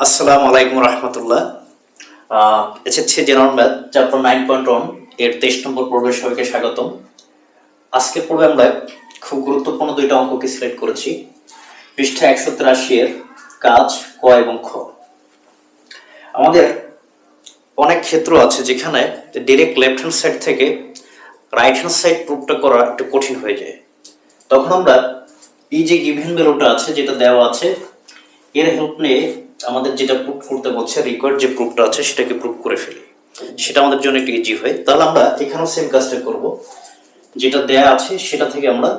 আসসালামু আলাইকুম রহমতুল্লাহ। এসেছে general math, chapter nine point one, এর তেইশ নম্বর পর্বে সবাইকে স্বাগতম। আজকে পর্বে আমরা খুব গুরুত্বপূর্ণ দুইটা অঙ্ককে সিলেক্ট করেছি, পৃষ্ঠা একশো তিরাশি এর কাজ ক এবং খ। আমাদের অনেক ক্ষেত্র আছে যেখানে ডিরেক্ট লেফট হ্যান্ড সাইড থেকে রাইট হ্যান্ড সাইড প্রুফটা করা একটু কঠিন হয়ে যায়। তখন আমরা এই যে গিভেন ভ্যালুটা আছে, যেটা দেওয়া আছে, এর হেল্প নিয়ে আমাদের যেটা প্রুফ করতে বলছে রিকোয়ার্ড যে প্রুফটা আছে, সেটাকে প্রুফ করে ফেলি। সেটা আমাদের জন্য একটু ইজি হয়। তাহলে আমরা এখানেও সেম কাজটা করব। যেটা দেয়া আছে, সেটা থেকে আমরা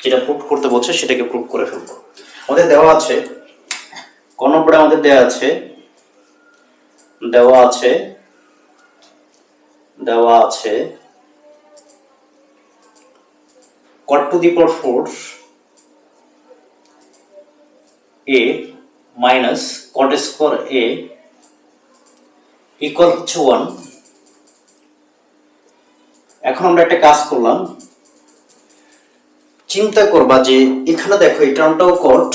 যেটা প্রুফ করতে বলছে, সেটাকে প্রুফ করে ফেলব। আমাদের দেওয়া আছে ক নম্বরে আমাদের দেওয়া আছে দেওয়া আছে দেওয়া আছে cot to the power 4 a minus cot square a equal হচ্ছে ওয়ান এখন আমরা একটা কাজ করলাম। চিন্তা করবা যে এখানে দেখো এই টার্মটাও কট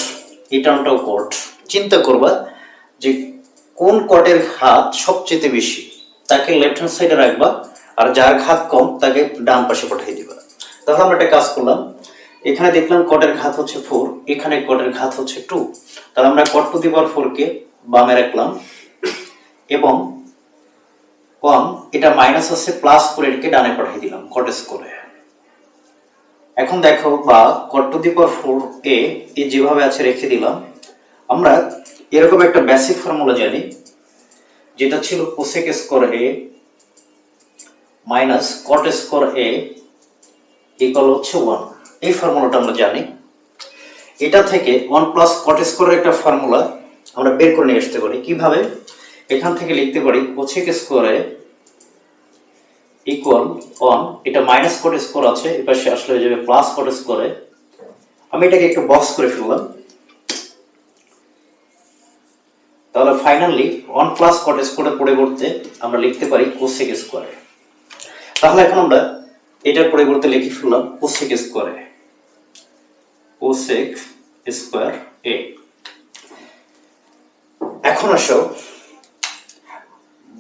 এই টার্মটাও কট চিন্তা করবা যে কোন কটের হাত সবচেয়ে বেশি, তাকে লেফট হ্যান্ড সাইডে রাখবা, আর যার ঘাত কম, তাকে ডান পাশে পাঠিয়ে দিবা। তাহলে আমরা একটা কাজ করলাম। এখানে দেখলাম কটের ঘাত হচ্ছে ফোর এখানে কটের ঘাত হচ্ছে টু তাহলে আমরা কট টু দি পাওয়ার ফোর কে বামে রাখলাম এবং কম এটা মাইনাস আছে প্লাস করে এটাকে ডানে পাঠিয়ে দিলাম কটেস করে এখন দেখো বা কট to the power four A যেভাবে আছে রেখে দিলাম, আমরা এরকম একটা বেসিক ফর্মুলা জানি, যেটা ছিল cosec square A minus cot square A equal হচ্ছে ওয়ান এই ফর্মুলাটা আমরা জানি। এটা থেকে ওয়ান প্লাস কট স্কোরের একটা ফর্মুলা আমরা বের করে নিয়ে আসতে পারি। কীভাবে? এখান থেকে লিখতে পারি কোসেক স্কোরে ইকুয়াল ওয়ান এটা মাইনাস কট স্কোর আছে এপাশে আসলে হয়ে যাবে প্লাস কট স্কোরে আমি এটাকে একটু বক্স করে ফেললাম। তাহলে ফাইনালি ওয়ান প্লাস কট স্কোরের পরিবর্তে আমরা লিখতে পারি কোসেক স্কোয়ারে তাহলে এখন আমরা এটার পরিবর্তে লিখে ফেললাম কোসেক স্কোয়ারে কোসেক স্কোয়ার এ এখন আসো,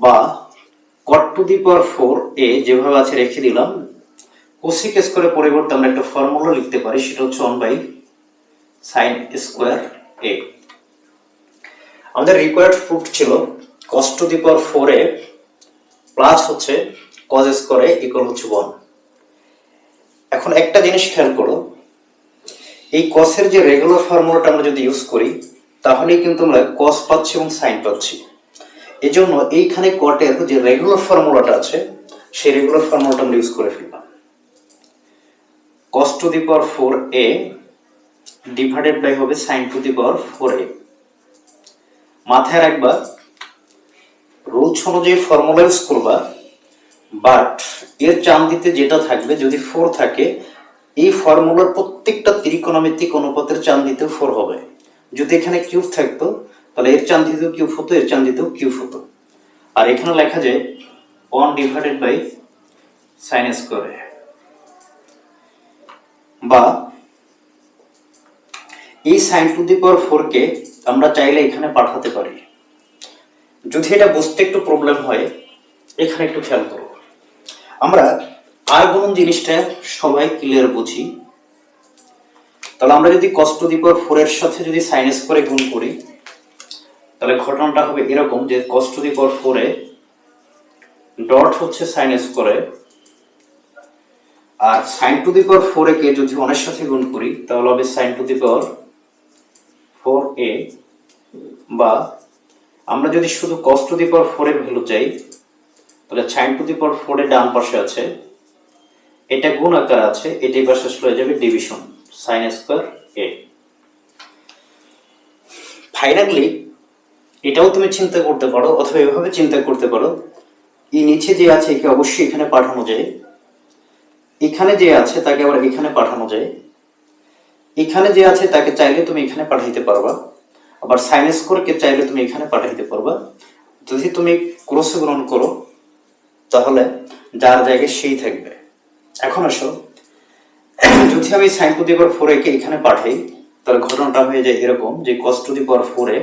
বা কট to the power four A যেভাবে আছে রেখে দিলাম কোসেক স্কোয়ারের পরিবর্তে আমরা একটা ফর্মুলা লিখতে পারি, সেটা হচ্ছে one by sine square A আমাদের রিকোয়ার্ড প্রুফ ছিল cos to the power four A plus হচ্ছে কজ স্কোয়ারে ইকুয়াল হচ্ছে ওয়ান এখন একটা জিনিস খেয়াল করো এই কসের যে রেগুলার ফর্মুলাটা আমরা যদি ইউজ করি তাহলেই কিন্তু আমরা কস পাচ্ছি এবং সাইন পাচ্ছি। এই জন্য এইখানে কটের যে রেগুলার ফর্মুলাটা আছে, সেই রেগুলার ফর্মুলাটা আমরা ইউজ করে ফেললাম। Cos to the power four A divided by হবে sine to the power four A মাথায় রাখবা রুলস অনুযায়ী ফর্মুলা ইউজ করবা বাট এর চান্দিতে যেটা থাকবে, যদি ফোর থাকে এই ফর্মুলার প্রত্যেকটা ত্রিকোণমিতিক অনুপাতের চান্দিতেও ফোর হবে। যদি এখানে কিউব থাকতো, তাহলে এর চান্দিতেও কিউব হতো, এর চান্দিতেও কিউব হতো। আর এখানে লেখা যায় ওয়ান ডিভাইডেড বাই সাইন স্কোয়ারে বা এই sine to the power four কে আমরা চাইলে এখানে পাঠাতে পারি। যদি এটা বুঝতে একটু প্রবলেম হয়, এখানে একটু খেয়াল করো। আমরা আর গুণ জিনিসটা সবাই ক্লিয়ার বুঝি? তাহলে আমরা যদি কষ্ট দি পাওয়ার ফোর এর সাথে যদি সাইনাস করে গুণ করি, তাহলে ঘটনাটা হবে এরকম যে কষ্ট দি পাওয়ার ফোরে ডট হচ্ছে সাইনাস করে, আর sine to the power four কে যদি অনেক সাথে গুণ করি, তাহলে হবে sine to the power four A বা আমরা যদি শুধু cos to the power four এর ভ্যালু চাই, তাহলে sine to the power four এর ডান পাশে আছে এটা গুণ আকার আছে, এটি পাশে হয়ে যাবে division sine square A finally এটাও তুমি চিন্তা করতে পারো, অথবা এভাবে চিন্তা করতে পারো, এই নিচে যে আছে একে অবশ্যই এখানে পাঠানো যায়। এখানে যে আছে তাকে আবার এখানে পাঠানো যায়। এখানে যে আছে তাকে চাইলে তুমি এখানে পাঠাইতে পারবা। আবার সাইন স্কোরকে চাইলে তুমি এখানে পাঠাইতে পারবা। যদি তুমি ক্রস গ্রহণ করো, তাহলে যার জায়গায় সেই থাকবে। এখন আসো। যদি আমি sine to the power four একে এখানে পাঠাই, তাহলে ঘটনাটা হয়ে যায় এরকম যে কস to the power four A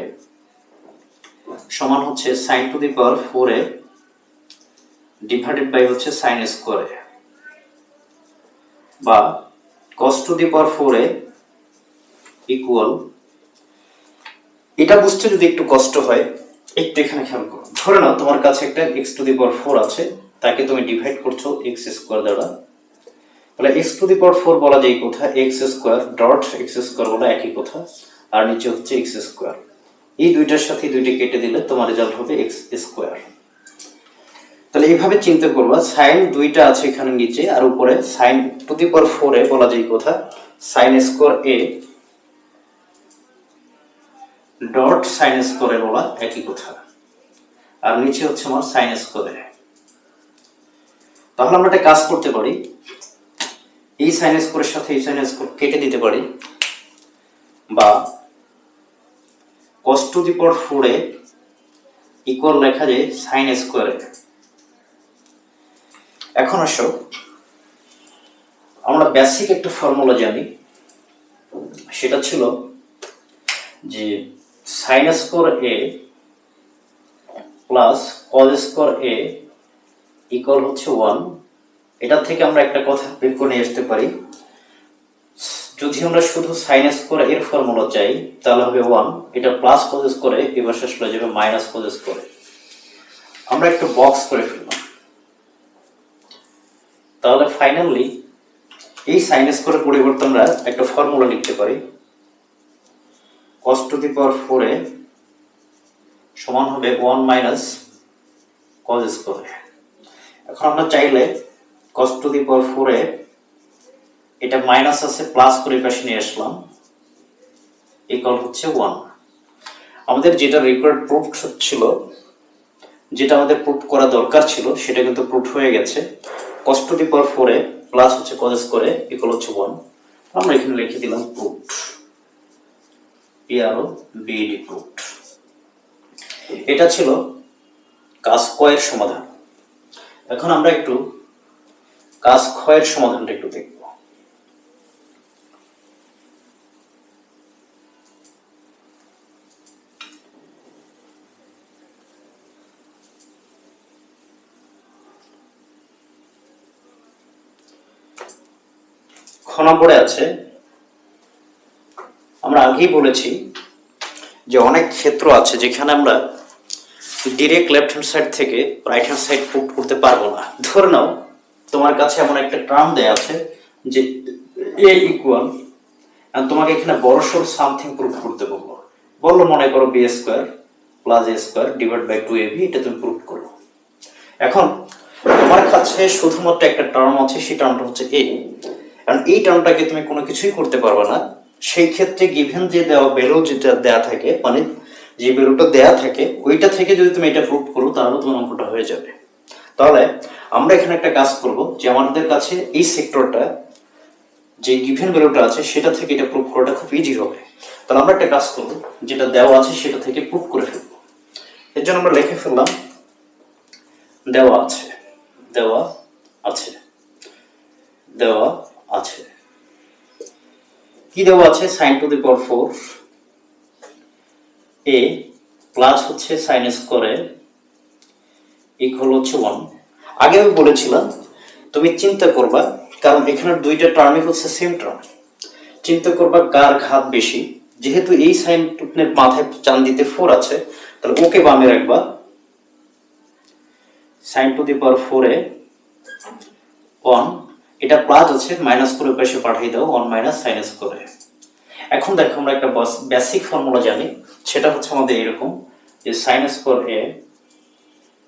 সমান হচ্ছে sine to the power four A divided by হচ্ছে সাইন স্কোয়ার এ। বা cos to the power four A equal এটা বুঝতে যদি একটু কষ্ট হয়, একটু এখানে খেয়াল করো। ধরে নাও তোমার কাছে একটা x to the power four আছে, তাকে তুমি ডিভাইড করছ এক্স স্কোয়ার দ্বারা। তাহলে x to the power four বলা যায় কোথা? X square dot x square বলা একই কথা? আর নিচে হচ্ছে এক্স স্কোয়ার এই দুইটার সাথে দুইটি কেটে দিলে তোমার রেজাল্ট হবে এক্স স্কোয়ার তাহলে এইভাবে চিন্তা করবা সাইন দুইটা আছে এখানে নিচে, আর উপরে সাইন টু দি পাওয়ার ফোরে বলা যায় কোথা? Sine square A dot sine স্কোয়ারে বলা একই কথা। আর নিচে হচ্ছে আমার সাইন স্কোয়ারে তাহলে আমরা একটা কাজ করতে পারি। এই সাইন স্কোয়ারের সাথে এই সাইন স্কোয়ার কেটে দিতে পারি বা cos টু দি পাওয়ার ফোরে ইকুয়াল লেখা যায় সাইন স্কোয়ারে এখন আসো, আমরা বেসিক একটা ফর্মুলা জানি, সেটা ছিল যে sine square A plus cos square A equal হচ্ছে ওয়ান এটা থেকে আমরা একটা কথা বের করে নিয়ে আসতে পারি। যদি আমরা শুধু সাইন স্কোয়ার এর ফর্মুলা চাই, তাহলে হবে ওয়ান এটা প্লাস কজ স্কোয়ারে এবার শেষ হয়ে যাবে মাইনাস কজ স্কোয়ারে আমরা একটু বক্স করে ফেললাম। তাহলে ফাইনালি এই সাইন স্কোয়ারের পরিবর্তে আমরা একটা ফর্মুলা লিখতে পারি। cos টু দি পাওয়ার ফোরে সমান হবে ওয়ান মাইনাস কজ স্কোয়ার এখন আমরা চাইলে cos টু দি পাওয়ার ফোরে এটা মাইনাস আছে প্লাস করে পাশে নিয়ে আসলাম। ইকুয়াল হচ্ছে ওয়ান আমাদের যেটা রিকোয়ার্ড প্রুফ ছিল, যেটা আমাদের প্রুফ করা দরকার ছিল, সেটা কিন্তু প্রুফ হয়ে গেছে। cos টু দি পাওয়ার ফোরে প্লাস হচ্ছে কজ স্কোয়ারে ইকুয়াল হচ্ছে ওয়ান আমরা এখানে লিখে দিলাম প্রুফ পিআরও বিডি প্রুফ এটা ছিল কাজ কয়ের সমাধান। এখন আমরা একটু কাজ ক্ষয়ের সমাধানটা একটু দেখব। খ নম্বরে আছে, আমরা আগেই বলেছি যে অনেক ক্ষেত্র আছে যেখানে আমরা ডিরেক্ট লেফট হ্যান্ড সাইড থেকে রাইট হ্যান্ড সাইড প্রুভ করতে পারব না। ধরে নাও তোমার কাছে এমন একটা টার্ম দেয়া আছে যে এ ইকুয়াল তোমাকে এখানে বড় সড় সামথিং প্রুভ করতে বলব বলল মনে করো B square plus A square divide by two A B এটা তুমি প্রুভ করো। এখন, তোমার কাছে শুধুমাত্র একটা টার্ম আছে, সেই টার্মটা হচ্ছে এ কারণ এই টার্মটাকে তুমি কোনো কিছুই করতে পারবে না। সেই ক্ষেত্রে গিভেন যে দেওয়া ভ্যালু যেটা দেয়া থাকে মানে যে ভ্যালুটা দেয়া থাকে, ওইটা থেকে যদি তুমি এটা প্রুভ করো, তাহলে তোমার অঙ্কটা হয়ে যাবে। তাহলে আমরা এখানে একটা কাজ করব যে আমাদের কাছে এই সেক্টরটা যে গিভেন ভ্যালুটা আছে, সেটা থেকে এটা প্রুভ করাটা খুব ইজি হবে। তাহলে আমরা একটা কাজ করব, যেটা দেওয়া আছে সেটা থেকে প্রুভ করে ফেলব। এর জন্য আমরা লিখে ফেললাম, দেওয়া আছে দেওয়া আছে দেওয়া আছে। কি দেওয়া আছে? Sine to the power four A plus হচ্ছে সাইন স্কোয়ারে ইকুয়াল হচ্ছে ওয়ান আগে আমি বলেছিলাম, তুমি চিন্তা করবা, কারণ এখানে দুইটা টার্মই হচ্ছে সেম টার্ম চিন্তা করবা কার ঘাত বেশি। যেহেতু এই সাইন টুকনের মাথায় চান দিতে ফোর আছে, তাহলে ওকে বামে রাখবা। সাইন টু দি পাওয়ার ফোরে ওয়ান এটা প্লাস আছে মাইনাস করে পাশে পাঠিয়ে দাও ওয়ান মাইনাস সাইন করে। এখন দেখো আমরা একটা বেসিক ফর্মুলা জানি, সেটা হচ্ছে আমাদের এরকম যে সাইন স্কোয়ার এ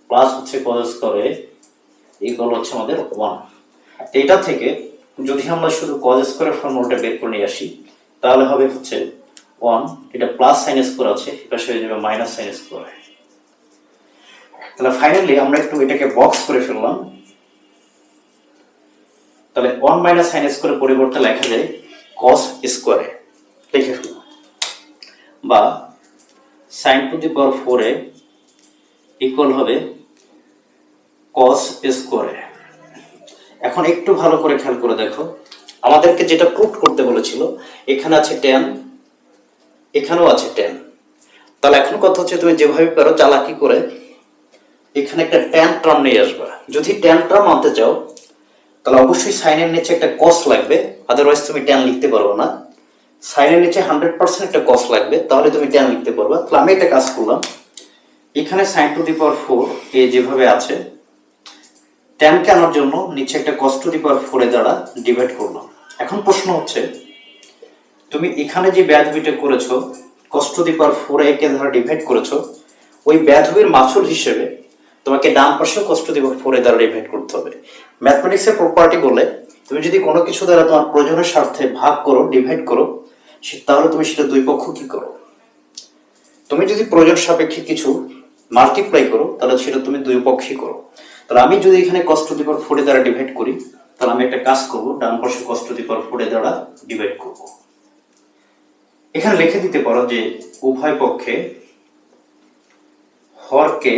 প্লাস হচ্ছে কজ স্কোয়ার ইকুয়াল হচ্ছে আমাদের ওয়ান এটা থেকে যদি আমরা শুধু কজ স্কোয়ারের ফর্মুলাটা বের করে নিয়ে আসি, তাহলে হবে হচ্ছে ওয়ান এটা প্লাস সাইন স্কোয়ার আছে, এটা হয়ে যাবে মাইনাস সাইন স্কোয়ার তাহলে ফাইনালি আমরা একটু এটাকে বক্স করে ফেললাম। তাহলে ওয়ান মাইনাস সাইন স্কোয়ারের পরিবর্তে লেখা যায় কস স্কোয়ারে লিখে বা সাইন টু দি পাওয়ার ফোরে ইকুয়াল হবে কস স্কোয়ারে এখন একটু ভালো করে খেয়াল করে দেখো। আমাদেরকে যেটা প্রুফ করতে বলেছিল, এখানে আছে টেন এখানেও আছে টেন তাহলে এখন কথা হচ্ছে তুমি যেভাবে পারো চালাকি করে এখানে একটা ট্যান টার্ম নিয়ে আসবা। যদি ট্যান টার্ম আনতে চাও, তাহলে অবশ্যই সাইনের নিচে একটা কস্ট লাগবে আদারওয়াইজ তুমি ট্যান লিখতে পারবে না। সাইনের নিচে হান্ড্রেড পার্সেন্ট একটা কস্ট লাগবে, তাহলে তুমি ট্যান লিখতে পারবে। তাহলে আমি একটা কাজ করলাম, এখানে sine to the power four A যেভাবে আছে ট্যানকে আনার জন্য নিচে একটা cos to the power four দ্বারা ডিভাইড করলাম। এখন প্রশ্ন হচ্ছে, তুমি এখানে যে ব্যাধবিটা করেছ কষ্ট দি পাওয়ার ফোর একে দ্বারা ডিভাইড করেছ, ওই ব্যাধবির মাসুল হিসেবে তোমাকে ডান পাশেও কষ্ট দিব ফোর দ্বারা ডিভাইড করতে হবে। ম্যাথমেটিক্সের প্রপার্টি বলে, তুমি যদি কোনো কিছু দ্বারা তোমার প্রয়োজনের স্বার্থে ভাগ করো ডিভাইড করো তাহলে তুমি সেটা দুই পক্ষ কি করো? তুমি যদি প্রয়োজন সাপেক্ষে কিছু মাল্টিপ্লাই করো, তাহলে সেটা তুমি দুই পক্ষই করো। তাহলে আমি যদি এখানে কষ্ট দিবার ফোরে দ্বারা ডিভাইড করি, তাহলে আমি একটা কাজ করব, ডান পাশে কষ্ট দিবার ফোরে দ্বারা ডিভাইড করব। এখানে লিখে দিতে পারো যে উভয় পক্ষে হরকে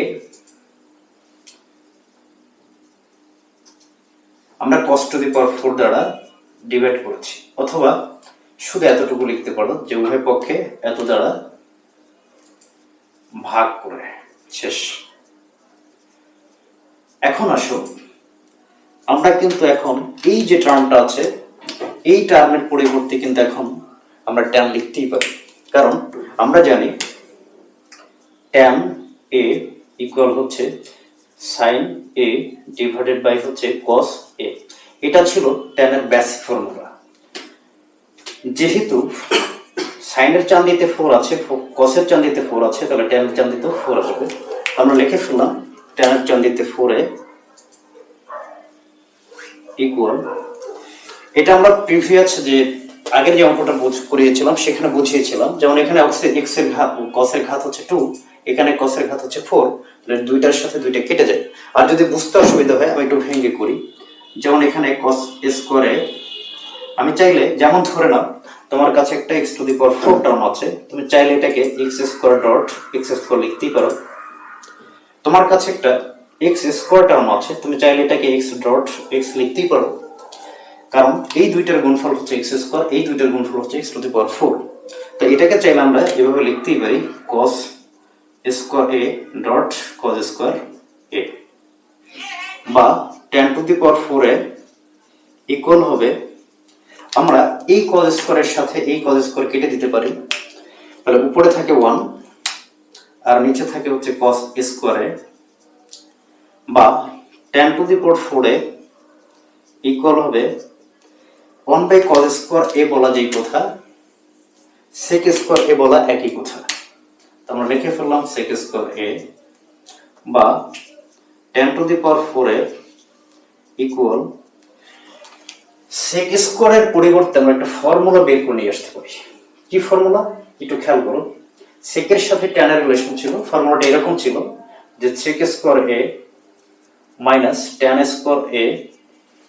আমরা কষ্ট দি পাওয়ার ফোর দ্বারা ডিভাইড করেছি। অথবা শুধু এতটুকু লিখতে পারো যে উভয় পক্ষে এত দ্বারা ভাগ করে, শেষ। এখন আসো। আমরা কিন্তু এখন এই যে টার্মটা আছে, এই টার্মের পরিবর্তে কিন্তু এখন আমরা ট্যান লিখতেই পারি। কারণ আমরা জানি ট্যান এ ইকুয়াল হচ্ছে সাইন এ ডিভাইডেড বাই হচ্ছে কস এ এটা ছিল ট্যানের বেসিক ফর্মুলা যেহেতু সাইনের চান্দিতে ফোর আছে কসের চান্দিতে ফোর আছে, তাহলে ট্যানের চান্দিতেও ফোর আসবে। আমরা লিখে ফেললাম ট্যানের চান্দিতে ফোরে ইকুয়াল এটা আমরা প্রিভিয়াস যে আগের যে অঙ্কটা করিয়েছিলাম, সেখানে বুঝিয়েছিলাম। যেমন এখানে এক্সের ঘাত কসের ঘাত হচ্ছে টু এখানে কসের ঘাত হচ্ছে ফোর দুইটার সাথে দুইটা কেটে যায়। আর যদি বুঝতে অসুবিধা হয়, আমি একটু ভেঙে করি। যেমন এখানে কস স্কোয়ারে আমি চাইলে, যেমন ধরে নাও, তোমার কাছে একটা x to the power four term আছে, তুমি চাইলে এটাকে x square dot x square লিখতেই পারো। তোমার কাছে একটা এক্স স্কোয়ার টার্ম আছে, তুমি চাইলে এটাকে এক্স ডট এক্স লিখতেই পারো। কারণ এই দুইটার গুণফল হচ্ছে এক্স স্কোয়ার এই দুইটার গুণফল হচ্ছে x to the power four তো এটাকে চাইলে আমরা এভাবে লিখতেই পারি cos square A dot cos square A বা tan to the power four A equal হবে, আমরা এই কজ স্কোয়ারের সাথে এই কজ স্কোয়ার কেটে দিতে পারি। তাহলে উপরে থাকে ওয়ান আর নিচে থাকে হচ্ছে কস স্কোয়ারে বা টেন টু দি পাওয়ার ফোরে ইকুয়াল হবে one by cos square A বলা যেই কথা সেক স্কোয়ার এ বলা একই কথা। তো আমরা লিখে ফেললাম সেক স্কোয়ার এ বা টেন টু দি পাওয়ার ফোরে ইকুয়াল সেক স্কোয়ারের পরিবর্তে আমরা একটা ফর্মুলা বের করে নিয়ে আসতে পারি। কি ফর্মুলা একটু খেয়াল করো। সেকের সাথে ট্যানের রিলেশন ছিল ফর্মুলাটা এরকম ছিল যে sec square A minus tan square A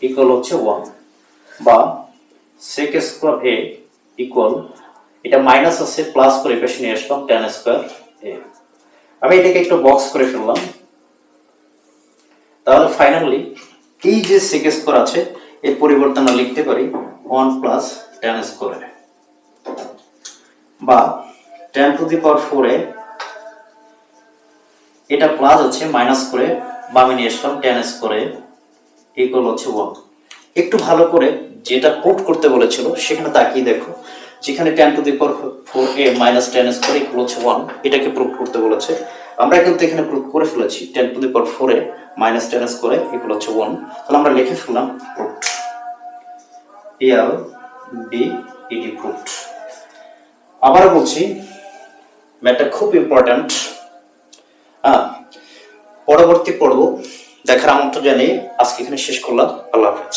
equal হচ্ছে ওয়ান বা সেক স্কোয়ার এ ইকুয়াল এটা মাইনাস আছে প্লাস করে পেশে নিয়ে আসলাম ট্যান স্কোয়ার এ আমি এটাকে একটু বক্স করে ফেললাম। তাহলে ফাইনালি এই যে সেক স্কোয়ার আছে, এর পরিবর্তে আমরা লিখতে পারি ওয়ান প্লাস টেন স্কোয়ার বা টেন টু দি পাওয়ার ফোরে এটা প্লাস আছে মাইনাস করে বামে নিয়ে আসলাম টেন ইকুয়াল হচ্ছে ওয়ান একটু ভালো করে যেটা প্রুভ করতে বলেছিল সেখানে তাকিয়ে দেখো। যেখানে ten to the power four A minus ten square equal হচ্ছে ওয়ান এটাকে প্রুভ করতে বলেছে। আমরা কিন্তু এখানে প্রুভ করে ফেলেছি ten to the power four minus ten স্কোয়ারে ইকুয়াল হচ্ছে ওয়ান তাহলে আমরা লিখে ফেললাম প্রুফ এল বি ইডি প্রুফড আবার বলছি ম্যাটার খুব ইম্পর্ট্যান্ট হ্যাঁ পরবর্তী পর্ব দেখার আমন্ত্রণ জানিয়ে আজকে এখানে শেষ করলাম। আল্লাহ হাফেজ।